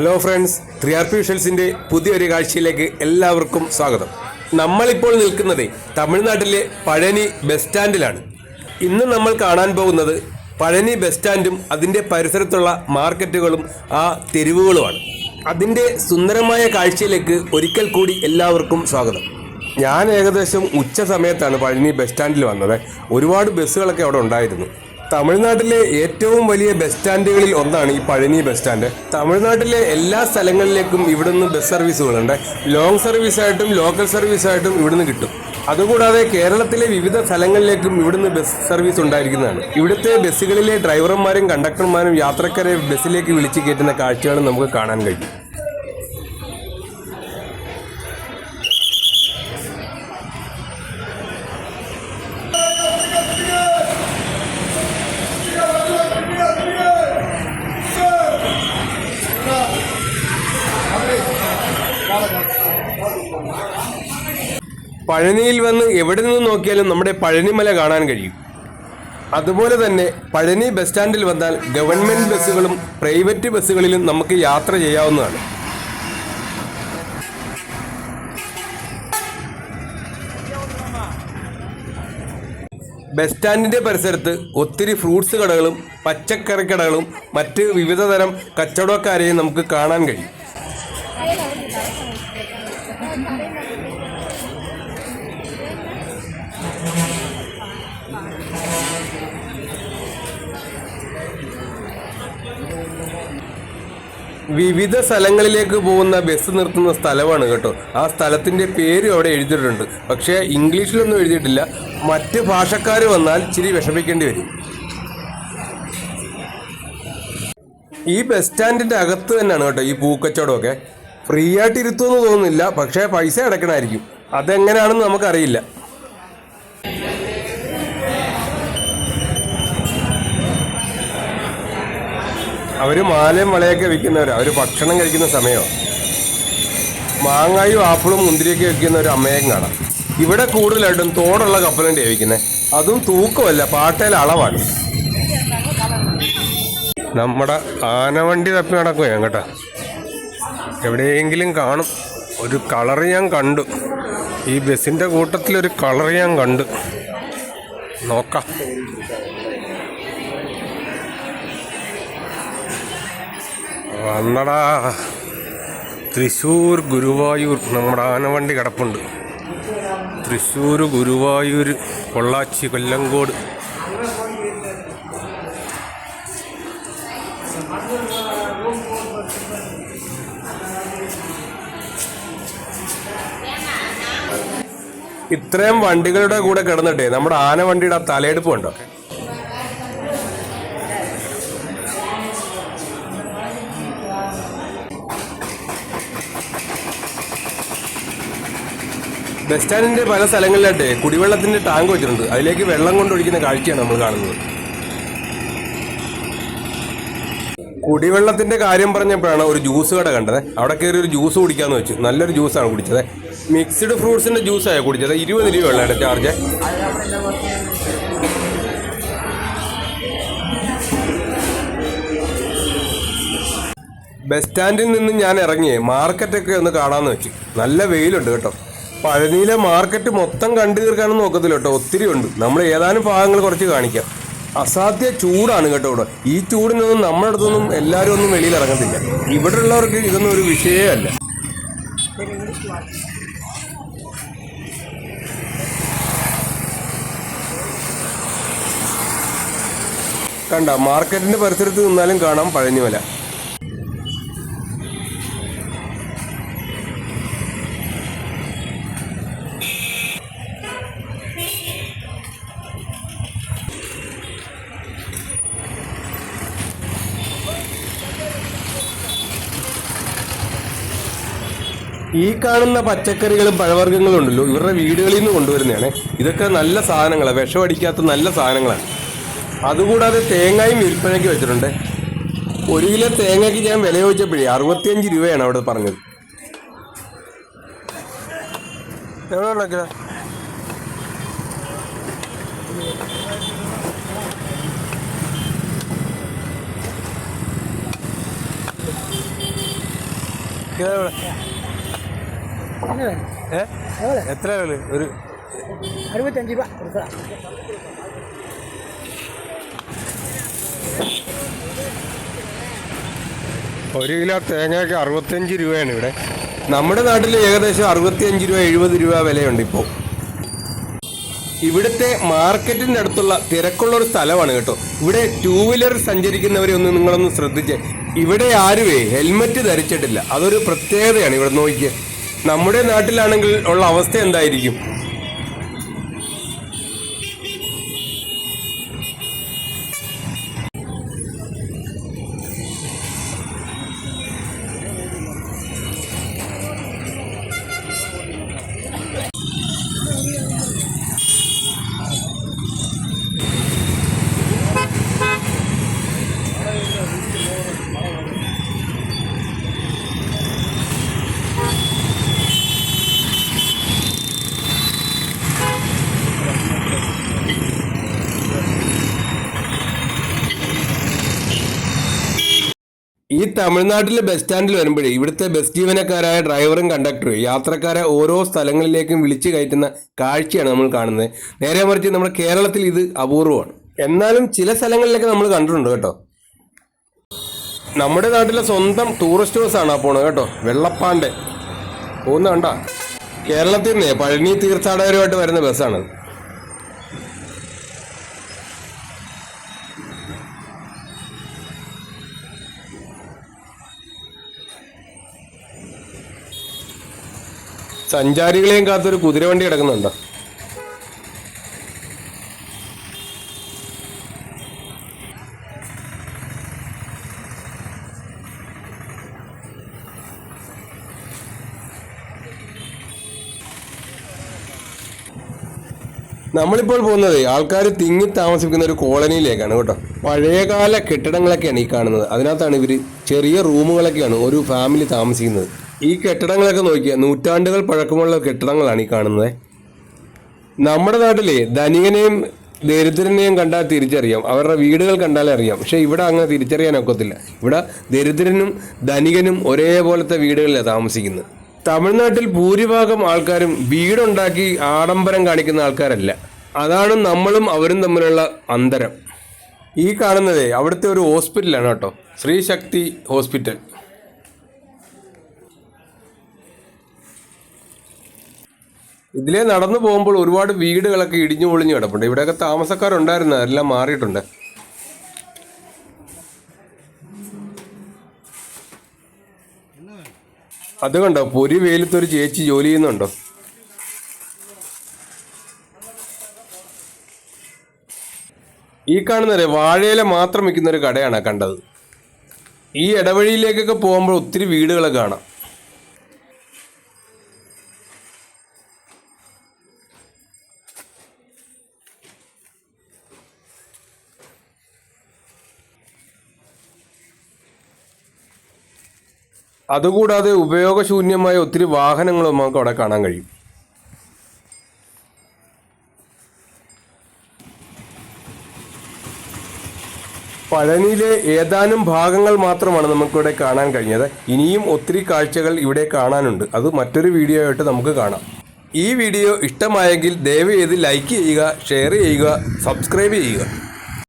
Hello friends three R P വിഷൽസിന്റെ പുതിയൊരു കാഴ്ചയിലേക്ക് എല്ലാവർക്കും സ്വാഗതം. നമ്മളിപ്പോൾ നിൽക്കുന്നത് തമിഴ്നാട്ടിലെ പഴനി ബസ് സ്റ്റാൻഡിലാണ്. ഇന്ന് നമ്മൾ കാണാൻ പോകുന്നത് പഴനി ബസ് സ്റ്റാൻഡും അതിന്റെ പരിസരത്തുള്ള മാർക്കറ്റുകളും ആ തെരുവുകളുമാണ്. അതിന്റെ സുന്ദരമായ കാഴ്ചയിലേക്ക് ഒരിക്കൽ കൂടി എല്ലാവർക്കും സ്വാഗതം. ഞാൻ ഏകദേശം ഉച്ച സമയത്താണ് പഴനി ബസ് സ്റ്റാൻഡിൽ വന്നത്. ഒരുപാട് ബസ്സുകളൊക്കെ അവിടെ ഉണ്ടായിരുന്നു. തമിഴ്നാട്ടിലെ ഏറ്റവും വലിയ ബസ് സ്റ്റാൻഡുകളിൽ ഒന്നാണ് ഈ പഴനി ബസ് സ്റ്റാൻഡ്. തമിഴ്നാട്ടിലെ എല്ലാ സ്ഥലങ്ങളിലേക്കും ഇവിടുന്ന് ബസ് സർവീസുകളുണ്ട്. ലോങ് സർവീസായിട്ടും ലോക്കൽ സർവീസായിട്ടും ഇവിടുന്ന് കിട്ടും. അതുകൂടാതെ കേരളത്തിലെ വിവിധ സ്ഥലങ്ങളിലേക്കും ഇവിടുന്ന് ബസ് സർവീസ് ഉണ്ടായിരിക്കുന്നതാണ്. ഇവിടുത്തെ ബസ്സുകളിലെ ഡ്രൈവർമാരും കണ്ടക്ടർമാരും യാത്രക്കാരെ ബസ്സിലേക്ക് വിളിച്ചു കയറ്റുന്ന കാഴ്ചകളും നമുക്ക് കാണാൻ കഴിയും. പഴനിയിൽ വന്ന് എവിടെ നിന്ന് നോക്കിയാലും നമ്മുടെ പഴനിമല കാണാൻ കഴിയും. അതുപോലെ തന്നെ പഴനി ബസ് സ്റ്റാൻഡിൽ വന്നാൽ ഗവൺമെന്റ് ബസ്സുകളും പ്രൈവറ്റ് ബസ്സുകളിലും നമുക്ക് യാത്ര ചെയ്യാവുന്നതാണ്. ബസ് സ്റ്റാൻഡിന്റെ പരിസരത്ത് ഒത്തിരി ഫ്രൂട്ട്സ് കടകളും പച്ചക്കറി കടകളും മറ്റ് വിവിധ തരം കച്ചവടക്കാരെയും നമുക്ക് കാണാൻ കഴിയും. വിവിധ സ്ഥലങ്ങളിലേക്ക് പോകുന്ന ബസ് നിർത്തുന്ന സ്ഥലമാണ് കേട്ടോ. ആ സ്ഥലത്തിന്റെ പേര് അവിടെ എഴുതിയിട്ടുണ്ട്. പക്ഷേ ഇംഗ്ലീഷിലൊന്നും എഴുതിയിട്ടില്ല. മറ്റ് ഭാഷക്കാർ വന്നാൽ ഇച്ചിരി വിഷമിക്കേണ്ടി വരും. ഈ ബസ് സ്റ്റാൻഡിന്റെ അകത്ത് തന്നെയാണ് കേട്ടോ ഈ പൂക്കച്ചവടമൊക്കെ. ഫ്രീ ആയിട്ട് ഇരുത്തുമെന്ന് തോന്നുന്നില്ല. പക്ഷേ പൈസ അടക്കണമായിരിക്കും അതെങ്ങനെയാണെന്ന് നമുക്കറിയില്ല. അവർ മാലയും വളയൊക്കെ വിൽക്കുന്നവരാണ് അവർ ഭക്ഷണം കഴിക്കുന്ന സമയമോ മാങ്ങായും ആപ്പിളും മുന്തിരിയൊക്കെ വെക്കുന്ന ഒരു അമ്മയും കാണാം. ഇവിടെ കൂടുതലായിട്ടും തോടുള്ള കപ്പലണ്ടി വിൽക്കുന്നത് അതും തൂക്കമല്ല പാട്ടയിൽ അളവാണ്. നമ്മുടെ ആനവണ്ടി തപ്പി നടക്കുക ഞാൻ കേട്ടോ. എവിടെയെങ്കിലും കാണും. ഒരു കളർ ഞാൻ കണ്ടു. ഈ ബസ്സിന്റെ കൂട്ടത്തിൽ ഒരു കളർ ഞാൻ കണ്ടു. നോക്കാം. വന്നടാ. തൃശ്ശൂർ ഗുരുവായൂർ. നമ്മുടെ ആനവണ്ടി കിടപ്പുണ്ട്. തൃശ്ശൂർ ഗുരുവായൂർ പൊള്ളാച്ചി കൊല്ലങ്കോട്. ഇത്രയും വണ്ടികളുടെ കൂടെ കിടന്നിട്ടേ നമ്മുടെ ആന വണ്ടിയുടെ ആ തലയെടുപ്പ് ഉണ്ടോ ബസ് സ്റ്റാൻഡിന്റെ പല സ്ഥലങ്ങളിലായിട്ട് കുടിവെള്ളത്തിന്റെ ടാങ്ക് വെച്ചിട്ടുണ്ട്. അതിലേക്ക് വെള്ളം കൊണ്ടൊഴിക്കുന്ന കാഴ്ചയാണ് നമ്മൾ കാണുന്നത്. കുടിവെള്ളത്തിന്റെ കാര്യം പറഞ്ഞപ്പോഴാണ് ഒരു ജ്യൂസ് കട കണ്ടത്. അവിടെ കയറി ഒരു ജ്യൂസ് കുടിക്കാന്ന് വെച്ചു. നല്ലൊരു ജ്യൂസാണ് കുടിച്ചത്. മിക്സ്ഡ് ഫ്രൂട്ട്സിന്റെ ജ്യൂസാണ് കുടിച്ചത്. ഇരുപത് രൂപയുള്ള ചാർജ് ബസ് സ്റ്റാൻഡിൽ നിന്ന് ഞാൻ ഇറങ്ങി. മാർക്കറ്റൊക്കെ ഒന്ന് കാണാമെന്ന് വെച്ചു. നല്ല വെയിലുണ്ട് കേട്ടോ. പഴനിയിലെ മാർക്കറ്റ് മൊത്തം കണ്ടു തീർക്കാനൊന്നും നോക്കത്തില്ല കേട്ടോ. ഒത്തിരി ഉണ്ട് നമ്മൾ ഏതാനും ഭാഗങ്ങൾ കുറച്ച് കാണിക്കാം. അസാധ്യ ചൂടാണ് കേട്ടോ ഇവിടെ. ഈ ചൂടിനൊന്നും നമ്മുടെ അടുത്തൊന്നും എല്ലാവരും ഒന്നും വെളിയിൽ ഇറങ്ങത്തില്ല. ഇവിടെ ഉള്ളവർക്ക് ഇതൊന്നും ഒരു വിഷയമേ അല്ല. കണ്ട മാർക്കറ്റിന്റെ പരിസരത്ത് നിന്നാലും കാണാം പഴനിമല. ഈ കാണുന്ന പച്ചക്കറികളും പഴവർഗങ്ങളും ഉണ്ടല്ലോ ഇവരുടെ വീടുകളിൽ നിന്ന് കൊണ്ടുവരുന്നതാണ്. ഇതൊക്കെ നല്ല സാധനങ്ങളാണ് വിഷം അടിക്കാത്ത നല്ല സാധനങ്ങളാണ് അതുകൂടാതെ തേങ്ങയും വിൽപ്പനയ്ക്ക് വെച്ചിട്ടുണ്ട്. ഒരു കിലോ തേങ്ങയ്ക്ക് ഞാൻ വില ചോദിച്ചപ്പോഴേ അറുപത്തിയഞ്ച് രൂപയാണ് അവിടെ പറഞ്ഞത്. എവിടെ? കിലോ ഏ? എത്ര വില? ഒരു അറുപത്തഞ്ച് രൂപ. കൊടുക്കാം ഒരു കിലോ തേങ്ങയ്ക്ക് അറുപത്തഞ്ച് രൂപയാണ് ഇവിടെ. നമ്മുടെ നാട്ടിൽ ഏകദേശം അറുപത്തിയഞ്ച് രൂപ എഴുപത് രൂപ വിലയുണ്ട് ഇപ്പോൾ ഇവിടുത്തെ മാർക്കറ്റിന്റെ അടുത്തുള്ള തിരക്കുള്ള ഒരു സ്ഥലമാണ് കേട്ടോ. ഇവിടെ ടൂ വീലർ സഞ്ചരിക്കുന്നവരെ ഒന്ന് നിങ്ങളൊന്ന് ശ്രദ്ധിച്ച്. ഇവിടെ ആരുവേ? ഹെൽമറ്റ് ധരിച്ചിട്ടില്ല. അതൊരു പ്രത്യേകതയാണ് ഇവിടെ നോക്കിയ. നമ്മുടെ നാട്ടിലാണെങ്കിൽ ഉള്ള അവസ്ഥ എന്തായിരിക്കും? ഈ തമിഴ്നാട്ടിലെ ബസ് സ്റ്റാൻഡിൽ വരുമ്പോഴേ ഇവിടുത്തെ ബസ് ജീവനക്കാരായ ഡ്രൈവറും കണ്ടക്ടറും യാത്രക്കാരെ ഓരോ സ്ഥലങ്ങളിലേക്കും വിളിച്ചു കയറ്റുന്ന കാഴ്ചയാണ് നമ്മൾ കാണുന്നത്. നേരെ മറിച്ച് നമ്മുടെ കേരളത്തിൽ ഇത് അപൂർവമാണ്. എന്നാലും ചില സ്ഥലങ്ങളിലൊക്കെ നമ്മൾ കണ്ടിട്ടുണ്ട് കേട്ടോ. നമ്മുടെ നാട്ടിലെ സ്വന്തം ടൂറിസ്റ്റ് ബസ്സാണ് പോണത് കേട്ടോ. വെള്ളപ്പാണ്ട്. പോകുന്ന കണ്ട? കേരളത്തിൽ നിന്ന് പഴനി തീർത്ഥാടകരുമായിട്ട് വരുന്ന ബസ്സാണ് സഞ്ചാരികളെയും കാത്തൊരു കുതിരവണ്ടി കിടക്കുന്നുണ്ടോ? നമ്മളിപ്പോൾ പോകുന്നത് ആൾക്കാർ തിങ്ങി താമസിക്കുന്ന ഒരു കോളനിയിലേക്കാണ് കേട്ടോ. പഴയകാല കെട്ടിടങ്ങളൊക്കെയാണ് ഈ കാണുന്നത്. അതിനകത്താണ് ഇവർ ചെറിയ റൂമുകളൊക്കെയാണ് ഒരു ഫാമിലി താമസിക്കുന്നത്. ഈ കെട്ടിടങ്ങളൊക്കെ നോക്കിയാൽ നൂറ്റാണ്ടുകൾ പഴക്കമുള്ള കെട്ടിടങ്ങളാണ് ഈ കാണുന്നത്. നമ്മുടെ നാട്ടിലെ ധനികനെയും ദരിദ്രനെയും കണ്ടാൽ തിരിച്ചറിയാം. അവരുടെ വീടുകൾ കണ്ടാലേ അറിയാം. പക്ഷേ ഇവിടെ അങ്ങനെ തിരിച്ചറിയാൻ ഒക്കത്തില്ല. ഇവിടെ ദരിദ്രനും ധനികനും ഒരേപോലത്തെ വീടുകളിലാണ് താമസിക്കുന്നത്. തമിഴ്നാട്ടിൽ ഭൂരിഭാഗം ആൾക്കാരും വീടുണ്ടാക്കി ആഡംബരം കാണിക്കുന്ന ആൾക്കാരല്ല. അതാണ് നമ്മളും അവരും തമ്മിലുള്ള അന്തരം. ഈ കാണുന്നതേ അവിടുത്തെ ഒരു ഹോസ്പിറ്റലാണ് കേട്ടോ. ശ്രീശക്തി ഹോസ്പിറ്റൽ. ഇതിലേ നടന്നു പോകുമ്പോൾ ഒരുപാട് വീടുകളൊക്കെ ഇടിഞ്ഞു പൊളിഞ്ഞു കിടപ്പുണ്ട്. ഇവിടെയൊക്കെ താമസക്കാരുണ്ടായിരുന്നു. എല്ലാം മാറിയിട്ടുണ്ട്. അത് കണ്ടോ? പൊരി വെയിലത്തൊരു ചേച്ചി ജോലി ചെയ്യുന്നുണ്ടോ? ഈ കാണുന്നത് വാഴയില മാത്രം വിൽക്കുന്ന ഒരു കടയാണ് കണ്ടത്. ഈ ഇടവഴിയിലേക്കൊക്കെ പോകുമ്പോൾ ഒത്തിരി വീടുകൾ കാണാം. അതുകൂടാതെ ഉപയോഗശൂന്യമായ ഒത്തിരി വാഹനങ്ങളും നമുക്ക് അവിടെ കാണാൻ കഴിയും. പഴനിയിലെ ഏതാനും ഭാഗങ്ങൾ മാത്രമാണ് നമുക്കിവിടെ കാണാൻ കഴിഞ്ഞത്. ഇനിയും ഒത്തിരി കാഴ്ചകൾ ഇവിടെ കാണാനുണ്ട്. അത് മറ്റൊരു വീഡിയോ ആയിട്ട് നമുക്ക് കാണാം. ഈ വീഡിയോ ഇഷ്ടമായെങ്കിൽ ദയവ് ചെയ്ത് ലൈക്ക് ചെയ്യുക ഷെയർ ചെയ്യുക സബ്സ്ക്രൈബ് ചെയ്യുക.